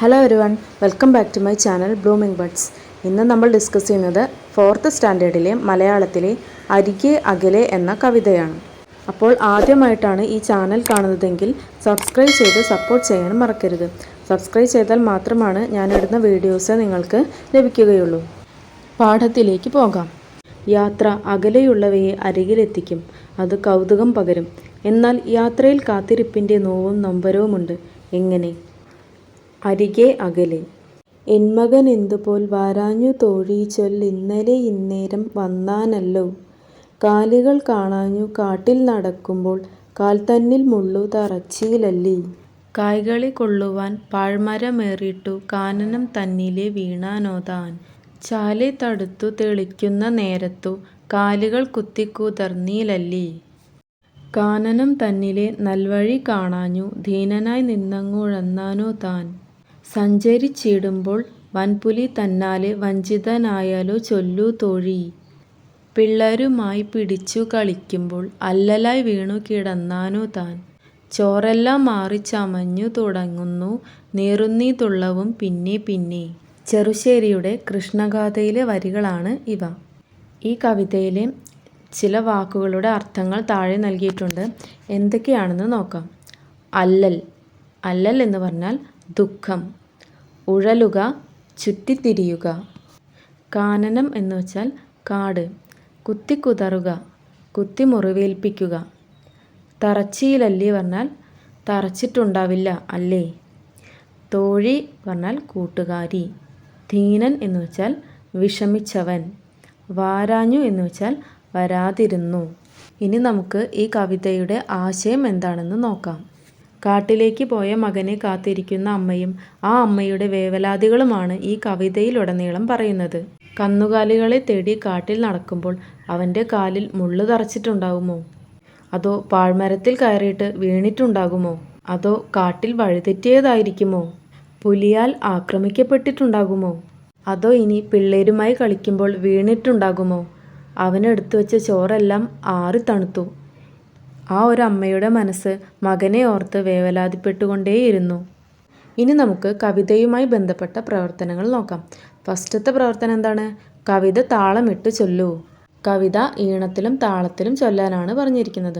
Hello everyone welcome back to my channel blooming buds ഇന്ന് നമ്മൾ discuss ചെയ്യുന്നത് fourth സ്റ്റാൻഡേർഡിലെ മലയാളത്തിലെ അരികെ അകലെ എന്ന കവിതയാണ്. അപ്പോൾ ആദ്യമായിട്ടാണ് ഈ ചാനൽ കാണുന്നതെങ്കിൽ സബ്സ്ക്രൈബ് ചെയ്ത് സപ്പോർട്ട് ചെയ്യാൻ മറക്കരുത്. സബ്സ്ക്രൈബ് ചെയ്താൽ മാത്രമാണ് ഞാനിടുന്ന വീഡിയോസ് നിങ്ങൾക്ക് ലഭിക്കുകയുള്ളൂ. പാഠത്തിലേക്ക് പോകാം. യാത്ര അകലെയുള്ളവയെ അരികിലെത്തിക്കും. അത് കൗതുകം പകരും. എന്നാൽ യാത്രയിൽ കാത്തിരിപ്പിന്റെ നോവും നൊമ്പരവുമുണ്ട്. എങ്ങനെ? അരികെ അകലെ. എന്മകൻ എന്തുപോൽ വാരാഞ്ഞു തോഴി ചൊല്ലിന്നലെ ഇന്നേരം വന്നാനല്ലോ. കാലുകൾ കാണാഞ്ഞു കാട്ടിൽ നടക്കുമ്പോൾ കാൽ തന്നിൽ മുള്ളു തറച്ചിയിലല്ലി കായ്കളി കൊള്ളുവാൻ പാഴ്മരമേറിട്ടു കാനനം തന്നിലെ വീണാനോതാൻ ചാലെ തടുത്തു തെളിക്കുന്ന നേരത്തു കാലുകൾ കുത്തിക്കൂതർന്നീലല്ലി. കാനനം തന്നിലെ നൽവഴി കാണാഞ്ഞു ധീനനായി നിന്നങ്ങുഴന്നാനോ താൻ സഞ്ചരിച്ചിടുമ്പോൾ വൻപുലി തന്നാലെ വഞ്ചിതനായാലോ ചൊല്ലു തോഴി. പിള്ളരുമായി പിടിച്ചു കളിക്കുമ്പോൾ അല്ലലായി വീണു കിടന്നാനു താൻ. ചോറെല്ലാം മാറി ചമഞ്ഞു തുടങ്ങുന്നു നീറുന്നീ തുള്ളവും പിന്നെ പിന്നെ. ചെറുശ്ശേരിയുടെ കൃഷ്ണഗാഥയിലെ വരികളാണ് ഇവ. ഈ കവിതയിലെ ചില വാക്കുകളുടെ അർത്ഥങ്ങൾ താഴെ നൽകിയിട്ടുണ്ട്. എന്തൊക്കെയാണെന്ന് നോക്കാം. അല്ലൽ. അല്ലൽ എന്ന് പറഞ്ഞാൽ ദുഃഖം. ഉഴലുക ചുറ്റിത്തിരിയുക. കാനനം എന്ന് വെച്ചാൽ കാട്. കുത്തിക്കുതറുക കുത്തി മുറിവേൽപ്പിക്കുക തറച്ചിയിലല്ലേ പറഞ്ഞാൽ തറച്ചിട്ടുണ്ടാവില്ല അല്ലേ? തോഴി പറഞ്ഞാൽ കൂട്ടുകാരി. ധീനൻ എന്ന് വെച്ചാൽ വിഷമിച്ചവൻ. വാരാഞ്ഞു എന്ന് വെച്ചാൽ വരാതിരുന്നു. ഇനി നമുക്ക് ഈ കവിതയുടെ ആശയം എന്താണെന്ന് നോക്കാം. കാട്ടിലേക്ക് പോയ മകനെ കാത്തിരിക്കുന്ന അമ്മയും ആ അമ്മയുടെ വേവലാതികളുമാണ് ഈ കവിതയിലുടനീളം പറയുന്നത്. കന്നുകാലികളെ തേടി കാട്ടിൽ നടക്കുമ്പോൾ അവന്റെ കാലിൽ മുള്ളു തറച്ചിട്ടുണ്ടാകുമോ അതോ പാഴ്മരത്തിൽ കയറിയിട്ട് വീണിട്ടുണ്ടാകുമോ? അതോ കാട്ടിൽ വഴിതെറ്റിയതായിരിക്കുമോ? പുലിയാൽ ആക്രമിക്കപ്പെട്ടിട്ടുണ്ടാകുമോ? അതോ ഇനി പിള്ളേരുമായി കളിക്കുമ്പോൾ വീണിട്ടുണ്ടാകുമോ? അവനെടുത്തു വെച്ച ചോറെല്ലാം ആറി തണുത്തു. ആ ഒരു അമ്മയുടെ മനസ്സ് മകനെ ഓർത്ത് വേവലാതിപ്പെട്ടുകൊണ്ടേയിരുന്നു. ഇനി നമുക്ക് കവിതയുമായി ബന്ധപ്പെട്ട പ്രവർത്തനങ്ങൾ നോക്കാം. ഫസ്റ്റത്തെ പ്രവർത്തനം എന്താണ്? കവിത താളമിട്ട് ചൊല്ലൂ. കവിത ഈണത്തിലും താളത്തിലും ചൊല്ലാനാണ് പറഞ്ഞിരിക്കുന്നത്.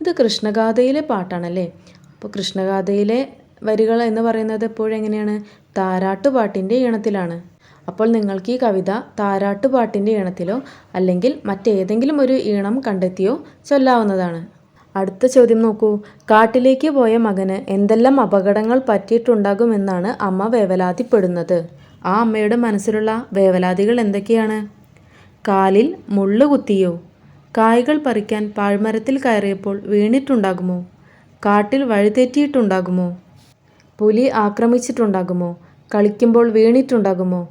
ഇത് കൃഷ്ണഗാഥയിലെ പാട്ടാണല്ലേ? അപ്പോൾ കൃഷ്ണഗാഥയിലെ വരികൾ എന്ന് പറയുന്നത് എപ്പോഴെങ്ങനെയാണ് താരാട്ടുപാട്ടിന്റെ ഈണത്തിലാണ്. അപ്പോൾ നിങ്ങൾക്ക് ഈ കവിത താരാട്ടുപാട്ടിന്റെ ഈണത്തിലോ അല്ലെങ്കിൽ മറ്റേതെങ്കിലും ഒരു ഈണം കണ്ടെത്തിയോ ചൊല്ലാവുന്നതാണ്. അടുത്ത ചോദ്യം നോക്കൂ. കാട്ടിലേക്ക് പോയ മകന് എന്തെല്ലാം അപകടങ്ങൾ പറ്റിയിട്ടുണ്ടാകുമെന്നാണ് അമ്മ വേവലാതിപ്പെടുന്നത്. ആ അമ്മയുടെ മനസ്സിലുള്ള വേവലാതികൾ എന്തൊക്കെയാണ്? കാലിൽ മുള്ളു കുത്തിയോ? കായ്കൾ പറിക്കാൻ പാഴ്മരത്തിൽ കയറിയപ്പോൾ വീണിട്ടുണ്ടാകുമോ? കാട്ടിൽ വഴിതെറ്റിയിട്ടുണ്ടാകുമോ? പുലി ആക്രമിച്ചിട്ടുണ്ടാകുമോ? കളിക്കുമ്പോൾ വീണിട്ടുണ്ടാകുമോ?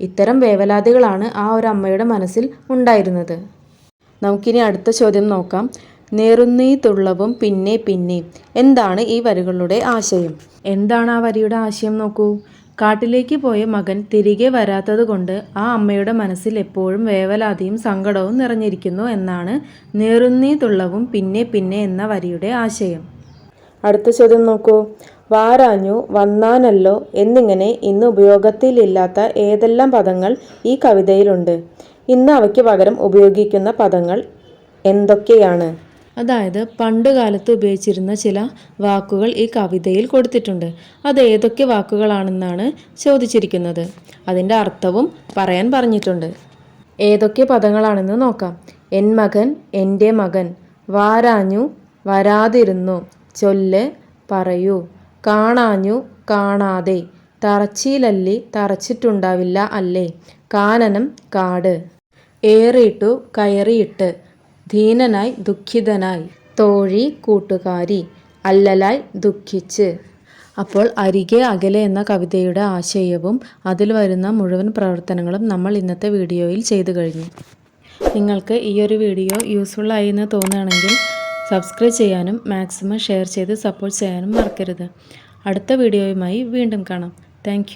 ഇത്തരം വേവലാതികളാണ് ആ ഒരു അമ്മയുടെ മനസ്സിൽ ഉണ്ടായിരുന്നത്. നമുക്കിനി അടുത്ത ചോദ്യം നോക്കാം. നേറുന്നീ തുള്ളവും പിന്നെ പിന്നെ. എന്താണ് ഈ വരികളുടെ ആശയം? എന്താണ് ആ വരിയുടെ ആശയം നോക്കൂ. കാട്ടിലേക്ക് പോയ മകൻ തിരികെ വരാത്തത് കൊണ്ട് ആ അമ്മയുടെ മനസ്സിൽ എപ്പോഴും വേവലാതിയും സങ്കടവും നിറഞ്ഞിരിക്കുന്നു എന്നാണ് നേറുന്നീതുള്ളവും പിന്നെ പിന്നെ എന്ന വരിയുടെ ആശയം. അടുത്ത ചോദ്യം നോക്കൂ. വാരാഞ്ഞു വന്നാനല്ലോ എന്നിങ്ങനെ ഇന്ന് ഉപയോഗത്തിലില്ലാത്ത ഏതെല്ലാം പദങ്ങൾ ഈ കവിതയിലുണ്ട്? ഇന്ന് അവയ്ക്ക് പകരം ഉപയോഗിക്കുന്ന പദങ്ങൾ എന്തൊക്കെയാണ്? അതായത് പണ്ട് കാലത്ത് ഉപയോഗിച്ചിരുന്ന ചില വാക്കുകൾ ഈ കവിതയിൽ കൊടുത്തിട്ടുണ്ട്. അത് ഏതൊക്കെ വാക്കുകളാണെന്നാണ് ചോദിച്ചിരിക്കുന്നത്. അതിന്റെ അർത്ഥവും പറയാൻ പറഞ്ഞിട്ടുണ്ട്. ഏതൊക്കെ പദങ്ങളാണെന്ന് നോക്കാം. എൻ മകൻ എന്റെ മകൻ വാരാഞ്ഞു വരാതിരുന്നു ചൊല്ല് പറയൂ കാണാഞ്ഞു കാണാതെ തറച്ചിയിലല്ലി തറച്ചിട്ടുണ്ടാവില്ല അല്ലേ കാനനം കാട് ഏറിയിട്ടു കയറിയിട്ട് ധീനനായി ദുഃഖിതനായി. തോഴി കൂട്ടുകാരി അല്ലലായി ദുഃഖിച്ച്. അപ്പോൾ അരികെ അകലെ എന്ന കവിതയുടെ ആശയവും അതിൽ വരുന്ന മുഴുവൻ പ്രവർത്തനങ്ങളും നമ്മൾ ഇന്നത്തെ വീഡിയോയിൽ ചെയ്തു കഴിഞ്ഞു. നിങ്ങൾക്ക് ഈ ഒരു വീഡിയോ യൂസ്ഫുള്ളായി എന്ന് തോന്നുകയാണെങ്കിൽ സബ്സ്ക്രൈബ് ചെയ്യാനും മാക്സിമം ഷെയർ ചെയ്ത് സപ്പോർട്ട് ചെയ്യാനും മറക്കരുത്. അടുത്ത വീഡിയോയുമായി വീണ്ടും കാണാം. താങ്ക്